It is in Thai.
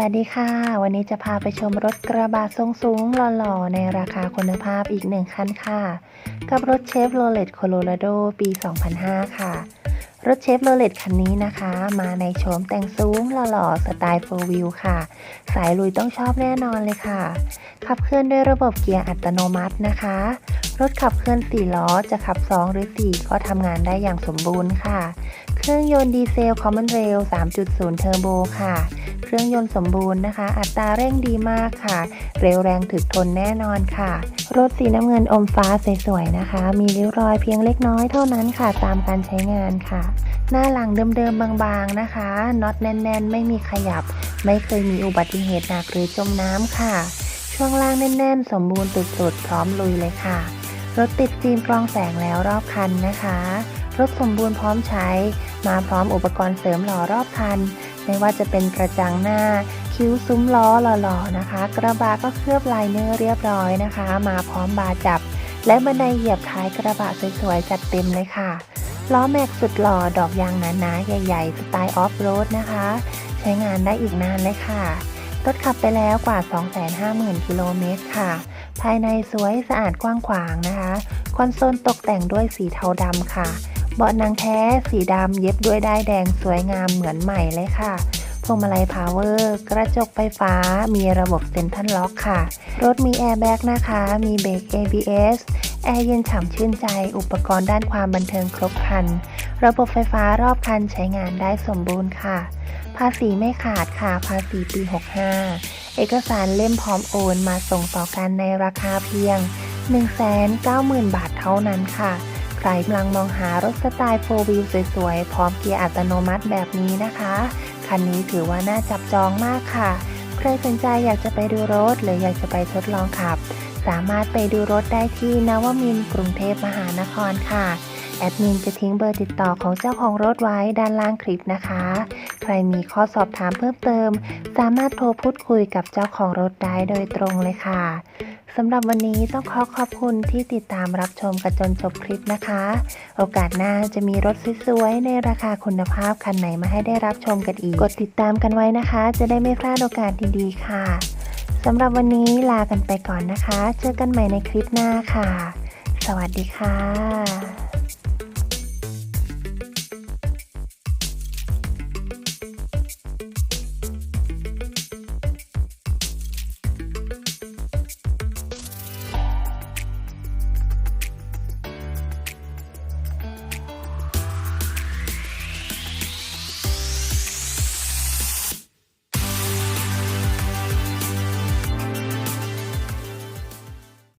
วัสดีค่ะ วันนี้จะพาไปชมรถกระบะทรงสูงหล่อๆ ในราคาคุณภาพอีกหนึ่งคันค่ะ กับรถเชฟโรเลตโคโลราโดปี 2005 ค่ะ รถเชฟโรเลตคันนี้นะคะ มาในโฉมแต่งสูงหล่อๆ สไตล์4 wheel ค่ะ สายลุยต้องชอบแน่นอนเลยค่ะ ขับเคลื่อนด้วยระบบเกียร์อัตโนมัตินะคะ รถขับเคลื่อน 4 ล้อจะขับ 2 หรือ 4 ก็ทำงานได้อย่างสมบูรณ์ค่ะ เครื่องยนต์ดีเซล Common Rail 3.0 เทอร์โบค่ะ เครื่องยนต์สมบูรณ์นะคะ อัตราเร่งดีมากค่ะ เร็วแรงถึกทนแน่นอนค่ะ รถสีน้ำเงินอมฟ้าสวยๆนะคะ มีริ้วรอยเพียงเล็กน้อยเท่านั้นค่ะ ตามการใช้งานค่ะ หน้าหลังเดิมๆบางๆนะคะน็อตแน่นๆ ไม่มีขยับ ไม่เคยมีอุบัติเหตุหนักหรือจมน้ำค่ะ ช่วงล่างแน่นๆ สมบูรณ์สุดๆพร้อมลุยเลยค่ะ รถติดฟิล์มกรองแสงแล้วรอบคันนะคะ รถสมบูรณ์พร้อมใช้ มาพร้อมอุปกรณ์เสริมหล่อรอบคัน ไม่ว่าจะเป็นกระจังหน้า คิ้วซุ้มล้อหล่อๆนะคะ กระบะก็เคลือบลายเนื้อเรียบร้อยนะคะ มาพร้อมบาจับ และบันไดเหยียบท้ายกระบะสวยๆจัดเต็มเลยค่ะล้อแม็กสุดหล่อดอกยางหนาๆใหญ่ๆสไตล์ออฟโรดนะคะ ใช้งานได้อีกนานเลยค่ะรถขับไปแล้วกว่า 250,000 กิโลเมตรค่ะ ภายในสวยสะอาดกว้างขวางนะคะ คอนโซลตกแต่งด้วยสีเทาดำค่ะ เบาะหนังแท้สีดำเย็บด้วยด้ายแดงสวยงามเหมือนใหม่เลยค่ะพวงมาลัยพาวเวอร์ กระจกไฟฟ้า มีระบบเซ็นทรัลล็อกค่ะ รถมีแอร์แบ็กนะคะ มีเบรก ABS แอร์เย็นฉ่ำชื่นใจ อุปกรณ์ด้านความบันเทิงครบครัน ระบบไฟฟ้ารอบคันใช้งานได้สมบูรณ์ค่ะ ภาษีไม่ขาดค่ะ ภาษีปี 65 เอกสารเล่มพร้อมโอนมาส่งต่อกันในราคาเพียง 190,000 บาทเท่านั้นค่ะ ครกำลังมองหารถสไตล์4 wheel สวยๆ พร้อมเกียร์อัตโนมัติแบบนี้นะคะ คันนี้ถือว่าน่าจับจองมากค่ะ ใครสนใจอยากจะไปดูรถ หรืออยากจะไปทดลองขับ สามารถไปดูรถได้ที่นวมินกรุงเทพมหานครค่ะ แอดมินจะทิ้งเบอร์ติดต่อของเจ้าของรถไว้ด้านล่างคลิปนะคะ ใครมีข้อสอบถามเพิ่มเติม สามารถโทรพูดคุยกับเจ้าของรถได้โดยตรงเลยค่ะสำหรับวันนี้ต้องขอขอบคุณที่ติดตามรับชมกันจนจบคลิปนะคะ โอกาสหน้าจะมีรถสวยๆในราคาคุณภาพคันไหนมาให้ได้รับชมกันอีก กดติดตามกันไว้นะคะ จะได้ไม่พลาดโอกาสดีๆค่ะสำหรับวันนี้ลากันไปก่อนนะคะ เจอกันใหม่ในคลิปหน้าค่ะ สวัสดีค่ะ